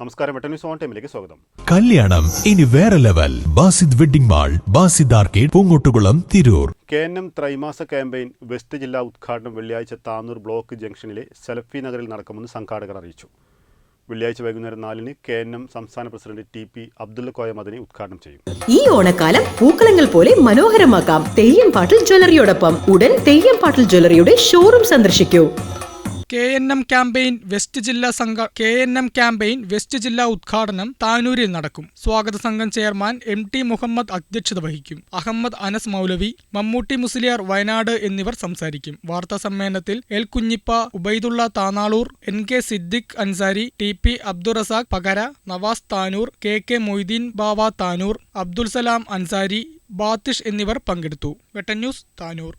നമസ്കാരം വെട്ട news on ടൈമിലേക്ക് സ്വാഗതം. കല്യാണം ഇനി വേറെ level. Basid wedding mall Basid arcade Poongottukulam Tirur. K N M ത്രൈമാസ campaign west ജില്ലാ ഉദ്ഘാടനം വെള്ളിയാഴ്ച താന്നൂർ ബ്ലോക്ക് ജംഗ്ഷനിലെ സെൽഫി നഗറിൽ നടക്കുമെന്ന് സംഘാടകർ അറിയിച്ചു. വെള്ളിയാഴ്ച വൈകുന്നേരം നാലിന് കെ എൻ എം സംസ്ഥാന president T P Abdulla Koya Madani ഉദ്ഘാടനം ചെയ്യും. ഈ ഓണക്കാലം പൂക്കളങ്ങൾ പോലെ മനോഹരമാക്കാം. തെയ്യം പാട്ടിൽ ജ്വല്ലറിയോടൊപ്പം ഉടൻ തെയ്യം പാട്ടിൽ ജ്വല്ലറിയുടെ ഷോറൂം സന്ദർശിക്കൂ. K N M campaign west ജില്ലാ സംഘ K N M campaign west ജില്ലാ ഉദ്ഘാടനം താനൂരിൽ നടക്കും. സ്വാഗത സംഘം ചെയർമാൻ എം ടി മുഹമ്മദ് അധ്യക്ഷത വഹിക്കും. അഹമ്മദ് അനസ് മൗലവി മമ്മൂട്ടി മുസ്ലിയാർ വയനാട് എന്നിവർ സംസാരിക്കും. വാർത്താ സമ്മേളനത്തിൽ L Kunhippa Ubaidulla Tanalur N K Siddique Ansari T P Abdurazak Pakara Nawas Tanur K K Moideen Bava Tanur Abdul Salam Ansari Bathish എന്നിവർ പങ്കെടുത്തു. വെട്ടൻ ന്യൂസ് താനൂർ.